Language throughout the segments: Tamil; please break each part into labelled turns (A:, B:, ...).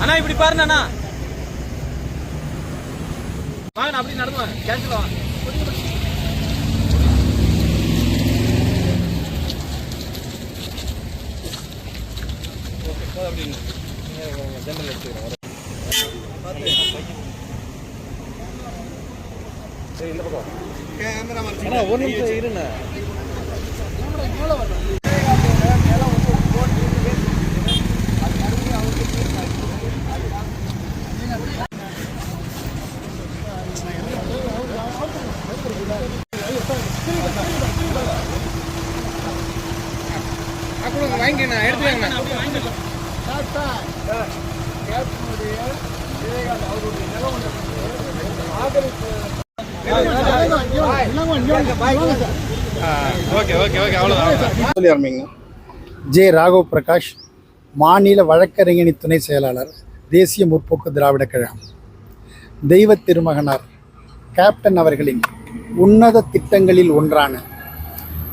A: அண்ணா இப்படி பாருண்ணா அண்ணா. வாங்க நான் அப்படி நடந்து வாங்க கேன்சல் வாங்க ஜெனரல் எடுத்துக்கிறேன் சரி இந்த பக்கம் ஒரு நிமிஷம் இருண்ணா
B: கொடுங்க சொல்லி ஆரம்பிங்க
C: ஜே ராகவ் பிரகாஷ் மாநில வழக்கறிஞணி துணை செயலாளர் தேசிய முற்போக்கு திராவிடக் கழகம். தெய்வ திருமகனார் கேப்டன் அவர்களின் உன்னத திட்டங்களில் ஒன்றான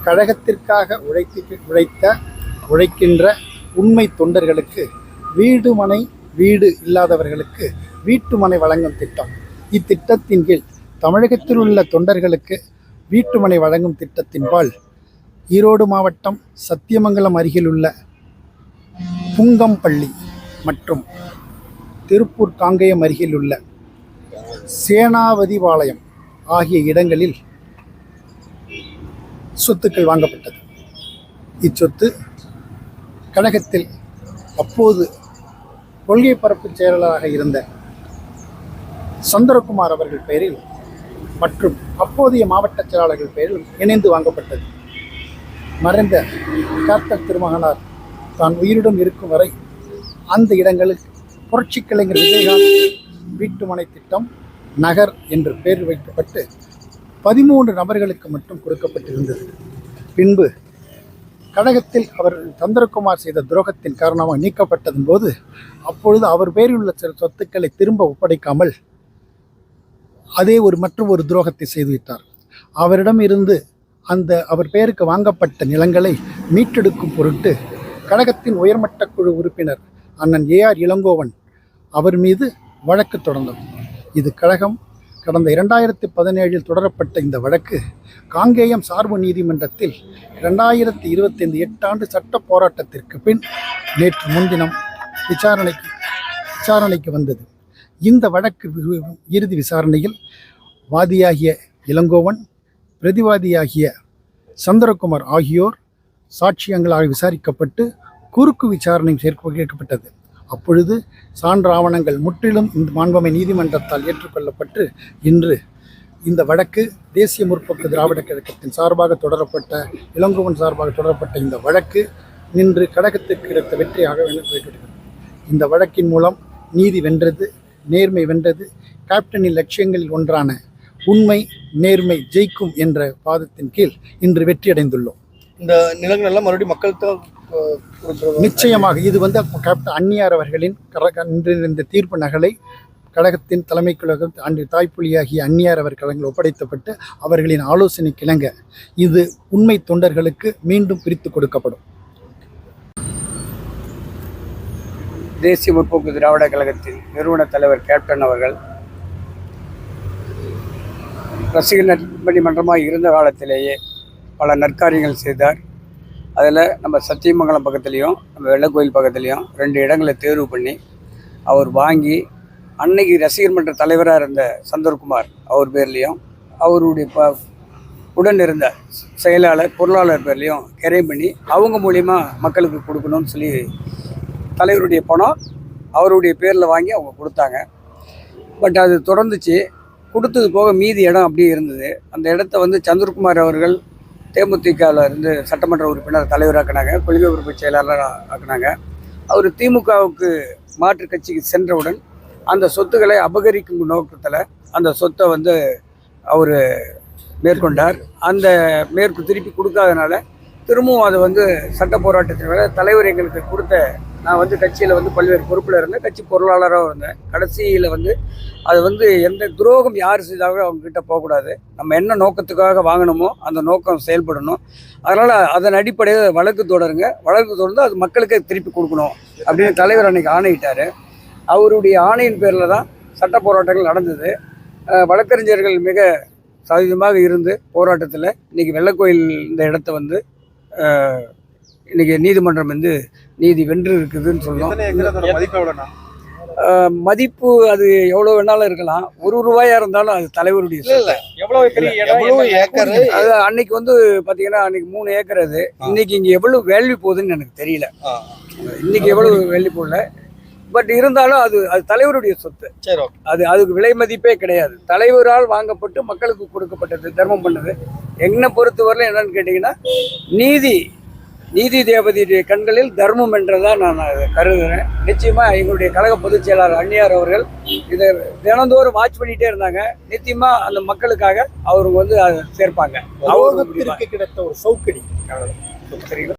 C: கழகத்திற்காக உழைத்து உழைத்த உழைக்கின்ற உண்மை தொண்டர்களுக்கு வீடு மனை வீடு இல்லாதவர்களுக்கு வீட்டு மனை வழங்கும் திட்டம். இத்திட்டத்தின் கீழ் தமிழகத்தில் உள்ள தொண்டர்களுக்கு வீட்டுமனை வழங்கும் திட்டத்தின்பால் ஈரோடு மாவட்டம் சத்தியமங்கலம் அருகிலுள்ள புங்கம்பள்ளி மற்றும் திருப்பூர் காங்கேயம் அருகிலுள்ள சேனாவதிபாளையம் ஆகிய இடங்களில் சொத்துக்கள் வாங்கப்பட்டது. இச்சொத்து கழகத்தில் அப்போது கொள்கை பரப்பு செயலாளராக இருந்த சந்திரகுமார் அவர்கள் பெயரில் மற்றும் அப்போதைய மாவட்ட செயலாளர்கள் பெயரில் இணைந்து வாங்கப்பட்டது. மறைந்த கேப்டன் திருமகனார் தான் உயிருடன் இருக்கும் வரை அந்த இடங்களில் புரட்சி கலைஞர் விஜயகாந்த் வீட்டுமனை திட்டம் நகர் என்று பெயர் வைக்கப்பட்டு பதிமூன்று நபர்களுக்கு மட்டும் கொடுக்கப்பட்டிருந்தது. பின்பு கழகத்தில் அவர் சந்திரகுமார் செய்த துரோகத்தின் காரணமாக நீக்கப்பட்டதன் போது அப்பொழுது அவர் பேரில் உள்ள சில சொத்துக்களை திரும்ப ஒப்படைக்காமல் அதே ஒரு மற்றும் ஒரு துரோகத்தை செய்துவிட்டார் அவரிடம் இருந்து அந்த அவர் பெயருக்கு வாங்கப்பட்ட நிலங்களை மீட்டெடுக்கும் பொருட்டு கழகத்தின் உயர்மட்ட குழு உறுப்பினர் அண்ணன் ஏஆர் இளங்கோவன் அவர் மீது வழக்கு தொடர்ந்தது. இது கழகம் கடந்த இரண்டாயிரத்தி பதினேழில் தொடரப்பட்ட இந்த வழக்கு காங்கேயம் சார்பு நீதிமன்றத்தில் இரண்டாயிரத்தி இருபத்தைந்து எட்டாண்டு சட்ட போராட்டத்திற்கு பின் நேற்று முன்தினம் விசாரணைக்கு விசாரணைக்கு வந்தது. இந்த வழக்கு இறுதி விசாரணையில் வாதியாகிய இளங்கோவன் பிரதிவாதியாகிய சந்திரகுமார் ஆகியோர் சாட்சியங்களாக விசாரிக்கப்பட்டு குறுக்கு விசாரணை சேர்க்க கேட்கப்பட்டது. அப்பொழுது சான்று ஆவணங்கள் முற்றிலும் இந்த மாண்பமை நீதிமன்றத்தால் ஏற்றுக்கொள்ளப்பட்டு இன்று இந்த வழக்கு தேசிய முற்போக்கு திராவிட கழகத்தின் சார்பாக தொடரப்பட்ட இளங்கோவன் சார்பாக தொடரப்பட்ட இந்த வழக்கு நின்று கழகத்திற்கு கிடைத்த வெற்றியாக விளங்குகிறது இந்த வழக்கின் மூலம் நீதி வென்றது நேர்மை வென்றது கேப்டனின் லட்சியங்களில் ஒன்றான உண்மை நேர்மை ஜெயிக்கும் என்ற வாதத்தின் கீழ் இன்று வெற்றியடைந்துள்ளோம்.
B: இந்த நிலங்கள் எல்லாம் மறுபடியும் மக்கள்
C: நிச்சயமாக இது வந்து கேப்டன் அன்னியார் அவர்களின் இந்த தீர்ப்பு நகலை கழகத்தின் தலைமை கழகம் அன்று தாய்ப்புலியாகிய அந்நியார் அவர் கழகங்கள் ஒப்படைத்தப்பட்டு அவர்களின் ஆலோசனை கிளங்க இது உண்மை தொண்டர்களுக்கு மீண்டும் பிரித்து கொடுக்கப்படும்.
D: தேசிய முற்போக்கு திராவிட கழகத்தின் நிறுவன தலைவர் கேப்டன் அவர்கள் ரசிகர் நற்பணி மன்றமாக இருந்த காலத்திலேயே பல நற்காரியங்கள் செய்தார். அதில் நம்ம சத்தியமங்கலம் பக்கத்துலேயும் நம்ம வெள்ளக்கோயில் பக்கத்துலேயும் ரெண்டு இடங்களை தேர்வு பண்ணி அவர் வாங்கி அன்னைக்கு ரசிகர் மன்ற தலைவராக இருந்த சந்தர்குமார் அவர் பேர்லேயும் அவருடைய ப உடன் இருந்த செயலாளர் பொருளாளர் பேர்லேயும் கெரை பண்ணி அவங்க மூலிமா மக்களுக்கு கொடுக்கணும்னு சொல்லி தலைவருடைய பணம் அவருடைய பேரில் வாங்கி அவங்க கொடுத்தாங்க. பட் அது தொடர்ந்துச்சு. கொடுத்தது போக மீதி இடம் அப்படியே இருந்தது. அந்த இடத்த வந்து சந்திரகுமார் அவர்கள் தேமுதிகவில் இருந்து சட்டமன்ற உறுப்பினர் தலைவராக்கினாங்க கொள்கை உறுப்பு செயலாளர் ஆக்குனாங்க. அவர் திமுகவுக்கு மாற்று கட்சிக்கு சென்றவுடன் அந்த சொத்துக்களை அபகரிக்கும் நோக்கத்தில் அந்த சொத்தை வந்து அவர் மேற்கொண்டார். அந்த மேற்கு திருப்பி கொடுக்காதனால திரும்பவும் அதை வந்து சட்ட போராட்டத்தின் தலைவர் எங்களுக்கு கொடுத்த நான் வந்து கட்சியில் வந்து பல்வேறு பொறுப்பில் இருந்தேன். கட்சி பொருளாளராக இருந்தேன். கடைசியில் வந்து அது வந்து எந்த துரோகம் யார் செய்தாலும் அவங்கக்கிட்ட போகக்கூடாது. நம்ம என்ன நோக்கத்துக்காக வாங்கணுமோ அந்த நோக்கம் செயல்படணும். அதனால் அதன் அடிப்படையில் வழக்கு தொடருங்க. வழக்கு தொடர்ந்து அது மக்களுக்கே திருப்பி கொடுக்கணும் அப்படின்னு தலைவர் அன்றைக்கி ஆணையிட்டார். அவருடைய ஆணையின் பேரில் தான் சட்ட போராட்டங்கள் நடந்தது. வழக்கறிஞர்கள் மிக சதவீதமாக இருந்து போராட்டத்தில் இன்னைக்கு வெள்ளக்கோயில் இந்த இடத்த வந்து அஹ், இன்னைக்கு நீதிமன்றம் வந்து நீதி வென்று இருக்குதுன்னு சொல்லலாம்
B: எத்தனை ஏக்கர் அதோட மதிப்பு
D: அது எவ்வளோ வேணாலும் இருக்கலாம். ஒரு ரூபாயா இருந்தாலும் அது தலைவருடைய அது அன்னைக்கு வந்து பார்த்தீங்கன்னா அன்னைக்கு மூணு ஏக்கர் அது. இன்னைக்கு இங்கே எவ்வளோ வேல்யூ போகுதுன்னு எனக்கு தெரியல. இன்னைக்கு எவ்வளவு வேல்யூ போகல. பட் இருந்தாலும் அது அது தலைவருடைய சொத்து. அது அதுக்கு விலை மதிப்பே கிடையாது. தலைவரால் வாங்கப்பட்டு மக்களுக்கு கொடுக்கப்பட்டது தர்மம் பண்ணது. என்னை பொறுத்தவரையில என்னன்னு கேட்டிங்கன்னா நீதி நீதி தேவதையுடைய கண்களில் தர்மம் என்றதை நான் அதை கருதுகிறேன் நிச்சயமாக எங்களுடைய கழக பொதுச் செயலாளர் அந்நியார் அவர்கள் இதை தினந்தோறும் வாட்ச் பண்ணிகிட்டே இருந்தாங்க. நிச்சயமாக அந்த மக்களுக்காக அவங்க வந்து அதை சேர்ப்பாங்க.
C: அவர்களுக்கு கிடைத்த ஒரு சவுக்கடி.
D: சரிங்களா?